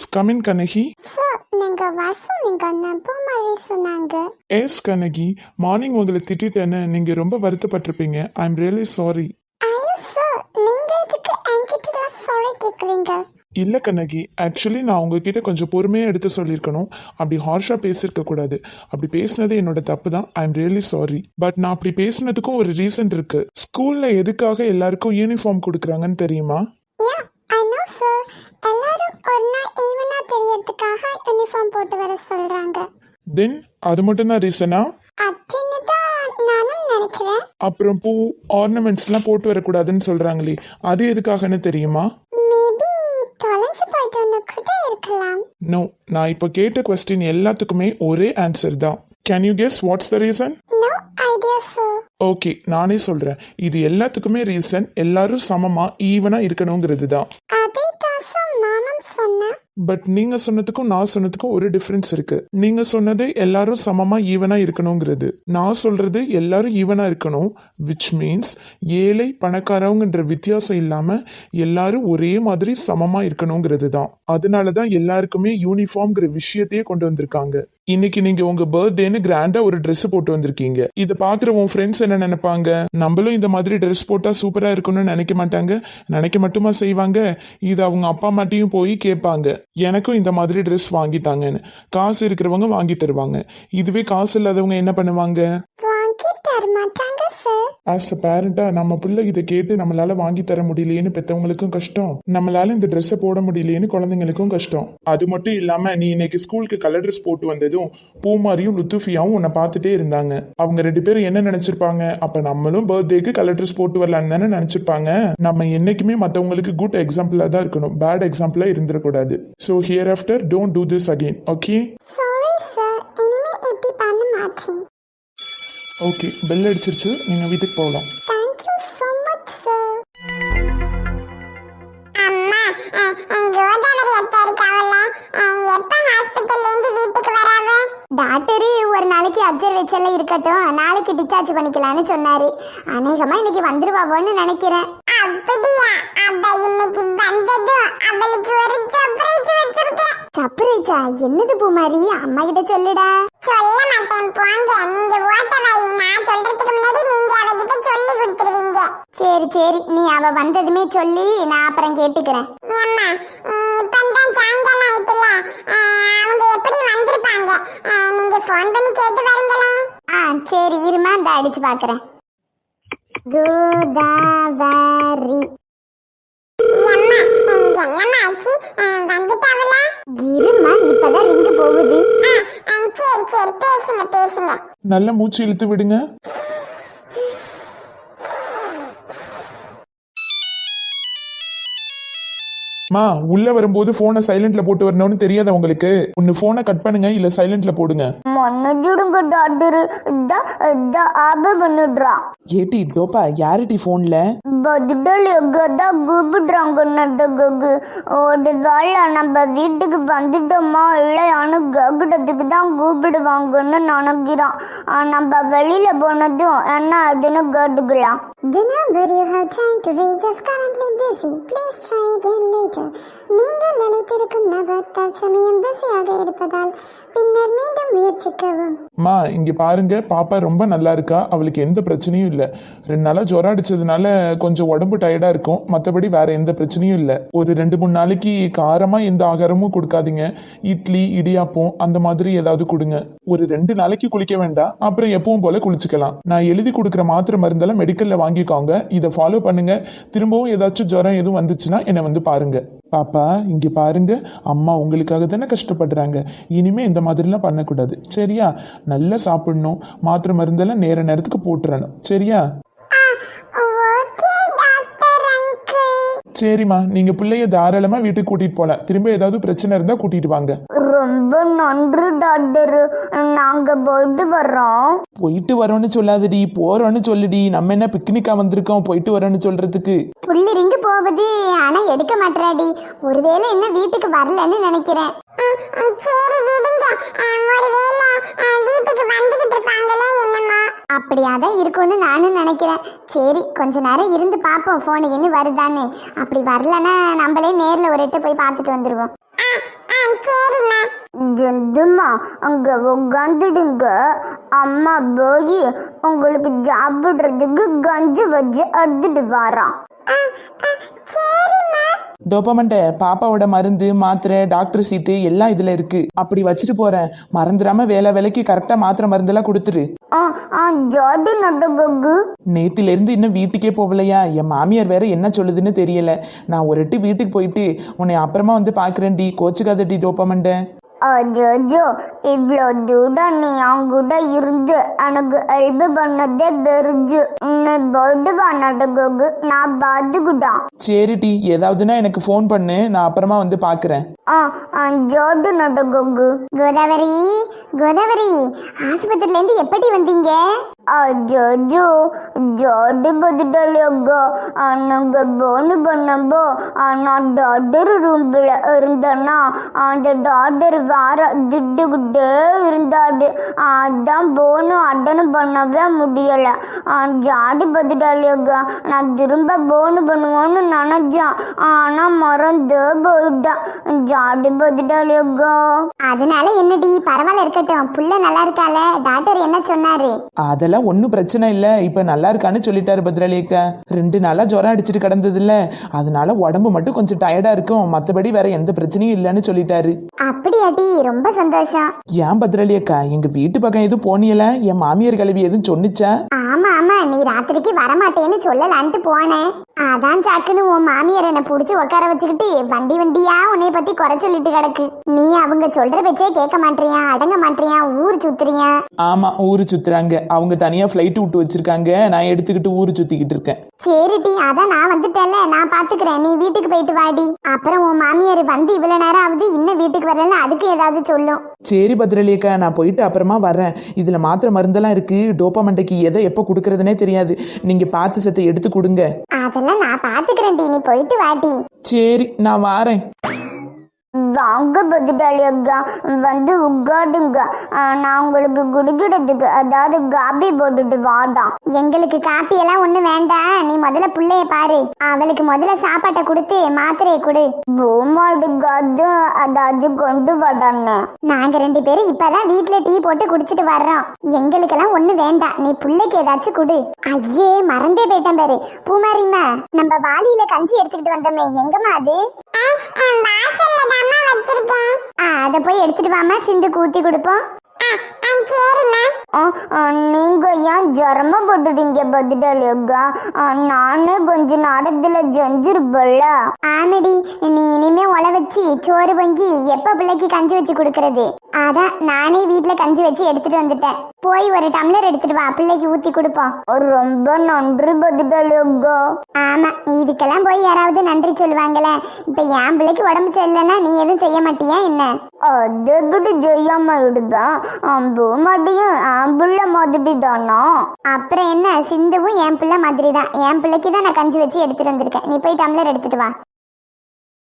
Yes come in Kanagi sir நீங்க வர சொன்னீங்க நான் பூமாரி சொன்னாங்க. எஸ் கனகி மார்னிங் உங்களை திட்டிட்டேன்னு நீங்கள் ரொம்ப வருத்தப்பட்டிருப்பீங்க. ஐ எம் ரியலி சாரி ஐயோ சார் நீங்க எதுக்கு என்கிட்ட சாரி கேக்குறீங்க? இல்லை கண்ணகி ஆக்சுவலி நான் உங்ககிட்ட கொஞ்சம் பொறுமையாக எடுத்து சொல்லியிருக்கணும். அப்படி ஹார்ஷாக பேசியிருக்க கூடாது. அப்படி பேசினது என்னோட தப்பு தான் I am really sorry but நான் அப்படி பேசினதுக்கும் ஒரு ரீசன் இருக்கு. ஸ்கூலில் எதுக்காக எல்லாருக்கும் யூனிஃபார்ம் கொடுக்குறாங்கன்னு தெரியுமா? ஒரு நாள் ஈவனா தெரியறதுக்காக யூனிஃபார்ம் போட்டு வர சொல்றாங்க. தென் அது மட்டும்தான் ரீசனா அப்படின்னு தான் நானும் நினைக்கிறேன். அப்புறம் பூ ஆர்னமெண்ட்ஸ்லாம் போட்டு வரக்கூடாதுன்னு சொல்கிறாங்களே அது எதுக்காகன்னு தெரியுமா? மேபி தொலைஞ்சு போயிட்டோன்னு கூட இருக்கலாம். நோ நான் இப்போ கேட்ட கொஸ்டின் எல்லாத்துக்குமே ஒரே ஆன்சர் தான். Can you guess what's the reason no idea sir okay நானே சொல்கிறேன் இது எல்லாத்துக்குமே ரீசன் எல்லாரும் சமமாக ஈவனாக இருக்கணுங்கிறது தான் தான். பட் நீங்க சொன்னதுக்கும் நான் சொன்னதுக்கும் ஒரு டிஃபரன்ஸ் இருக்கு. நீங்க சொன்னது எல்லாரும் சமமா ஈவனா இருக்கணுங்கிறது. நான் சொல்றது எல்லாரும் ஈவனா இருக்கணும் விச் மீன்ஸ் ஏழை பணக்காரவங்கன்ற வித்தியாசம் இல்லாம எல்லாரும் ஒரே மாதிரி சமமா இருக்கணுங்கிறது தான். அதனால தான் எல்லாருக்குமே யூனிஃபார்ம்ங்கிற விஷயத்தையே கொண்டு வந்திருக்காங்க. இன்னைக்கு நீங்க உங்க பர்த்டேன்னு கிராண்டா ஒரு ட்ரெஸ் போட்டு வந்திருக்கீங்க. இதை பாக்குற உன் ஃப்ரெண்ட்ஸ் என்ன நினைப்பாங்க? நம்மளும் இந்த மாதிரி ட்ரெஸ் போட்டா சூப்பரா இருக்கணும்னு நினைக்க மாட்டாங்க? நினைக்க மட்டுமா செய்வாங்க? இது அவங்க அப்பா அம்மாட்டையும் போய் கேட்பாங்க. எனக்கும் இந்த மாதிரி ட்ரெஸ் வாங்கி தாங்கன்னு. காசு இருக்கிறவங்க வாங்கி தருவாங்க. இதுவே காசு இல்லாதவங்க என்ன பண்ணுவாங்க? சார் ஆஸ் அ பேரண்டா நம்ம பிள்ளை இதை கேட்டு நம்மளால வாங்கி தர முடியலையேன்னு பெத்தவங்களுக்கும் கஷ்டம். நம்மளால இந்த ட்ரெஸ்ஸை போட முடியலையேன்னு குழந்தைங்களுக்கும் கஷ்டம். அது மட்டும் இல்லாம நீ இன்னைக்கு ஸ்கூலுக்கு கலர் ட்ரெஸ் போட்டு வந்ததும் பூமாரியும் லுத்துஃபியாவும் உன்னை பார்த்துட்டே இருந்தாங்க. அவங்க ரெண்டு பேரும் என்ன நினைச்சிருப்பாங்க? அப்ப நம்மளும் பர்த்டேக்கு கலர் ட்ரெஸ் போட்டு வரலான்னு தானே நினைச்சிருப்பாங்க. நம்ம என்னைக்குமே மத்தவங்களுக்கு குட் எக்ஸாம்பிளா தான் இருக்கணும். பேட் எக்ஸாம்பிளா இருந்துடக்கூடாது so hereafter don't do this again okay sorry sir இனிமே இப்படி பண்ண மாட்டேன்? ஓகே பெல் அடிச்சிருச்சு. நீங்க வீட்டுக்கு போகலாம். தேங்க்யூ ஸோ மச் சார் அம்மா கோதாவரி அத்தை இருக்காவல்ல எப்ப ஹாஸ்பிட்டல்ல இருந்து வீட்டுக்கு வராவ டாக்டரு ஒரு நாளைக்கு அப்சர்வேஷன்ல இருக்கட்டும். நாளைக்கு டிஸ்சார்ஜ் பண்ணிக்கலாம்னு சொன்னாரு. அநேகமா இன்னைக்கு வந்துருவாவோன்னு நினைக்கிறேன். அப்படியா? அப்ப இன்னைக்கு வந்ததும் அவளுக்கு ஒரு சர்ப்ரைஸ் வச்சிருக்கேன். சர்ப்ரைஸா என்னது பூமாரி? அம்மா கிட்ட சொல்லுடா. சொல்ல மாட்டேன். போங்க. நீங்க ஓட்ட வை நான் சொல்றதுக்கு முன்னாடி நீங்க அவகிட்ட சொல்லி கொடுத்துருவீங்க. சரி சரி. நீ அவ வந்ததுமே சொல்லி நான் அப்புறம் கேட்டுக்கிறேன். அம்மா இப்பதான் சாயங்காலம் ஆயிட்டுல. அவங்க எப்படி வந்திருப்பாங்க? நீங்க ஃபோன் பண்ணி கேட்டு பாருங்களேன் ஆ சரி. இருமா இந்த அடிச்சு பாக்குறேன். கோதாவரி. இருமா இப்பதான் ரிங்கு போகுது. சரி சரி பேசுங்க பேசுங்க. நல்ல மூச்சு இழுத்து விடுங்க. மா உள்ள வரும்போது போனை சைலண்ட்ல போட்டு வரணும்னு தெரியாத உங்களுக்கு? ஒன்னு போனை கட் பண்ணுங்க இல்ல சைலண்ட்ல போடுங்க. மன்னிச்சிடுங்க டாக்டர். இதான் இதான் ஆப பண்ணிடுறான் ஏட்டி டோப்பா யாருடி ஃபோனில் பதில் எங்க தான் கூப்பிடுறாங்க நட்டக்கு ஒரு வேளை நம்ம வீட்டுக்கு வந்துட்டோமா இல்லையான்னு கேட்கறதுக்கு தான் கூப்பிடுவாங்கன்னு நினைக்கிறான். நம்ம வெளியில போனதும் என்ன அதுன்னு கேட்டுக்கலாம். The number you have tried to reach is currently busy. Please try again later. நீங்கள் அழைத்திருக்கும் நபர் தற்சமயம் பிஸியாக இருப்பதால் பின்னர் மீண்டும் முயற்சிக்கவும் மா இங்கே பாருங்க பாப்பா ரொம்ப நல்லா இருக்கா அவளுக்கு எந்த பிரச்சனையும் இல்லை. ரெண்டு நாளாக ஜுரம் அடிச்சதுனால கொஞ்சம் உடம்பு டயர்டாக இருக்கும். மற்றபடி வேற எந்த பிரச்சனையும் இல்லை. ஒரு ரெண்டு மூணு நாளைக்கு காரமாக எந்த ஆகாரமும் கொடுக்காதீங்க. இட்லி இடியாப்பம் அந்த மாதிரி ஏதாவது கொடுங்க. ஒரு ரெண்டு நாளைக்கு குளிக்க வேண்டாம். அப்புறம் எப்பவும் போல குளிச்சுக்கலாம். நான் எழுதி கொடுக்குற மாத்திரை மருந்தெல்லாம் மெடிக்கலில் வாங்கிக்கோங்க. இதை ஃபாலோ பண்ணுங்க. திரும்பவும் ஏதாச்சும் ஜுரம் எதுவும் வந்துச்சுன்னா என்னை வந்து பாருங்கள் பாப்பா இங்க பாருங்க அம்மா உங்களுக்காக தானே கஷ்டப்படுறாங்க. இனிமே இந்த மாதிரிலாம் பண்ணக்கூடாது. சரியா? நல்லா சாப்பிடணும். மாத்திரை மருந்தெல்லாம் நேர நேரத்துக்கு போட்டுறணும். சரியா? சரிம்மா நீங்க பிள்ளைய தாராளமா வீட்டுக்கு கூட்டிட்டு போலாம். திரும்ப ஏதாவது பிரச்சனை இருந்தா கூட்டிட்டு வாங்க. ரொம்ப நன்றி டாக்டர். நாங்க போயிட்டு வர்றோம். போயிட்டு வரோன்னு சொல்லாதடி போறோன்னு சொல்லுடி. நம்ம என்ன பிக்னிக்கா வந்திருக்கோம் போயிட்டு வரோன்னு சொல்றதுக்கு. புள்ளி ரிங்கு போகுது. ஆனா எடுக்க மாட்டேறாடி. ஒருவேளை என்ன வீட்டுக்கு வரலன்னு நினைக்கிறேன். அப்படியாதான் இருக்கும்னு நானும் நினைக்கிறேன். சரி கொஞ்ச நேரம் இருந்து பார்ப்போம் ஃபோனுக்கு இன்னும் வருதான்னு. அப்படி வரலன்னா நம்மளே நேர்ல ஒரு எட்டு போய் பார்த்துட்டு வந்துருவோம். ஜந்துமா அங்க உட்காந்துடுங்க அம்மா போய் உங்களுக்கு சாப்பிடுறதுக்கு கஞ்சி வச்சு எடுத்துட்டு வரான். டோப்பமண்ட பாப்பாவோட மருந்து மாத்திரை டாக்டர் சீட்டு எல்லாம் இதுல இருக்கு. அப்படி வச்சுட்டு போறேன். மறந்துடாம வேலை வேலைக்கு கரெக்டா மாத்திரை மருந்தெல்லாம் கொடுத்துரு ஆ நேத்தில இருந்து இன்னும் வீட்டுக்கே போகலையா? என் மாமியார் வேற என்ன சொல்லுதுன்னு தெரியல. நான் ஒரு வீட்டுக்கு போயிட்டு உன்னை அப்புறமா வந்து பாக்குறேன் பாக்குறேன்டி கோச்சுக்காதடி டோபமண்ட. அஜோ இவ்வளோ தூரம் நீ என் கூட இருந்து எனக்கு ஹெல்ப் பண்ணதே பெருஜு நீ போயிட்டு வா நடககு நான் பார்த்துக்கிட்டான் சரிடி ஏதாவதுன்னா எனக்கு ஃபோன் பண்ணு. நான் அப்புறமா வந்து பாக்குறேன் ஆ ஆ ஜோடி நடககு கோதாவரி கோதாவரி ஆஸ்பத்திரில இருந்து எப்படி வந்தீங்க? அஜோ ஜோடி பதிட்டாளியாக நாங்க போன் பண்ணப்போ நான் டாக்டர் ரூம்ல இருந்தேன்னா அந்த டாக்டர் வேற திட்டுக்கிட்டே இருந்தாரு அதான் போனு அட்டன் பண்ணவே முடியல. ஆ, ஜாடி பதிட்டாளியாக நான் திரும்ப போன் பண்ணுவோன்னு நினைச்சேன். ஆனா மறந்து போயிட்டேன். ஜாடி பதிட்டாளியாக அதனால என்னடி பரவாயில்ல இருக்கட்டும். புள்ள நல்லா இருக்கால டாக்டர் என்ன சொன்னாரு? அதெல்லாம் ஒன்றும் பிரச்சனை இல்லை. இப்போ நல்லா இருக்கான்னு சொல்லிட்டாரு பத்ராலியக்கா ரெண்டு நாளாக ஜுரம் அடிச்சிட்டு கிடந்ததில்ல. அதனால உடம்பு மட்டும் கொஞ்சம் டயர்டாக இருக்கும். மற்றபடி வேற எந்த பிரச்சனையும் இல்லைன்னு சொல்லிட்டாரு. அப்படியாடி ரொம்ப சந்தோஷம். ஏன் பத்ராலியக்கா எங்கள் வீட்டு பக்கம் எதுவும் போனியல என் மாமியார் கிளவி எதுவும் சொன்னிச்சா? ஆமா ஆமா. நீ ராத்திரிக்கு வரமாட்டேன்னு சொல்லலான்ட்டு போனேன். அதான் சாக்குன்னு உன் மாமியார் என்னை புடிச்சு உட்கார வச்சுக்கிட்டு வண்டி வண்டியா உன்னை பத்தி குறை சொல்லிட்டு கிடக்கு. நீ அவங்க சொல்ற பேச்சே கேட்க மாட்டியா அடங்க மாட்டியா ஊர் சுத்துறியா? ஆமாம் ஊர் சுற்றுறாங்க அவங்க தனியாக ஃப்ளைட் விட்டு வச்சிருக்காங்க. நான் எடுத்துக்கிட்டு ஊர் சுற்றிக்கிட்டு இருக்கேன். சரிடி அதான் நான் வந்துட்டேன்ல. நான் பாத்துக்கிறேன். நீ வீட்டுக்கு போயிட்டு வாடி அப்புறம் உன் மாமியார் வந்து இவ்வளவு நேரம் ஆகுது இன்னும் வீட்டுக்கு வரல அதுக்கு ஏதாவது சொல்லும். சரி பத்ரலியக்கா நான் போயிட்டு அப்புறமா வரேன் இதில் மாத்திரை மருந்தெல்லாம் இருக்குது டோப்பமண்டைக்கு எதை எப்போ கொடுக்கறதுனே தெரியாது. நீங்கள் பார்த்து சத்தை எடுத்து கொடுங்க. அதெல்லாம் நான் பாத்துக்கிறேன்டி. நீ போயிட்டு வாட்டி சரி நான் வாரேன். வாங்க பதிட்டாளியக்கா வந்து உட்காடுங்க நான் உங்களுக்கு குடிக்கிறதுக்கு அதாவது காபி போட்டுட்டு வாடாம் எங்களுக்கு காப்பி எல்லாம் ஒண்ணு வேண்டாம். நீ முதல்ல புள்ளைய பாரு. அவளுக்கு முதல்ல சாப்பாட்டை கொடுத்து மாத்திரையை கொடு. பூமாடுக்காது அதாச்சும் கொண்டு வாடான்னு. நாங்க ரெண்டு பேரும் இப்பதான் வீட்ல டீ போட்டு குடிச்சிட்டு வர்றோம். எங்களுக்கெல்லாம் ஒண்ணு வேண்டாம். நீ புள்ளைக்கு ஏதாச்சும் கொடு. ஐயே மறந்தே போயிட்டேன் பாரு. பூமாரிமா நம்ம வாளியில கஞ்சி எடுத்துக்கிட்டு வந்தோமே. எங்கம்மா அது? அத போய் எடுத்துட்டு வாமா சிந்து கூத்தி கொடுப்போம். நீங்க ஏன் ஜரம போட்டுட்டீங்க பதிட்டாளியக்கா நானே கொஞ்ச நேரத்துல செஞ்சிருப்பல்ல ஆமடி நீ இனிமே உழ வச்சு சோறு பொங்கி எப்ப பிள்ளைக்கு கஞ்சி வச்சு கொடுக்கறது? அதான் நானே வீட்ல கஞ்சி வச்சு எடுத்துட்டு வந்துட்டேன். போய் ஒரு டம்ளர் எடுத்துட்டு வா பிள்ளைக்கு ஊத்தி கொடுப்போம். ரொம்ப நன்றி பதிட்டாளியக்கா ஆமா இதுக்கெல்லாம் போய் யாராவது நன்றி சொல்லுவாங்களே. இப்ப என் பிள்ளைக்கு உடம்பு சரியில்லைன்னா நீ எதுவும் செய்ய மாட்டியா என்ன? அது எப்படி செய்யாம இடுவேன் பூமாட்டியும் ஆன் பிள்ளை மாதிரி தானா? அப்புறம் என்ன சிந்துவும் என் பிள்ளை மாதிரி தான் என் பிள்ளைக்கு தான் நான் கஞ்சி வச்சு எடுத்துட்டு வந்திருக்கேன். நீ போய் டம்ளர் எடுத்துட்டு வா.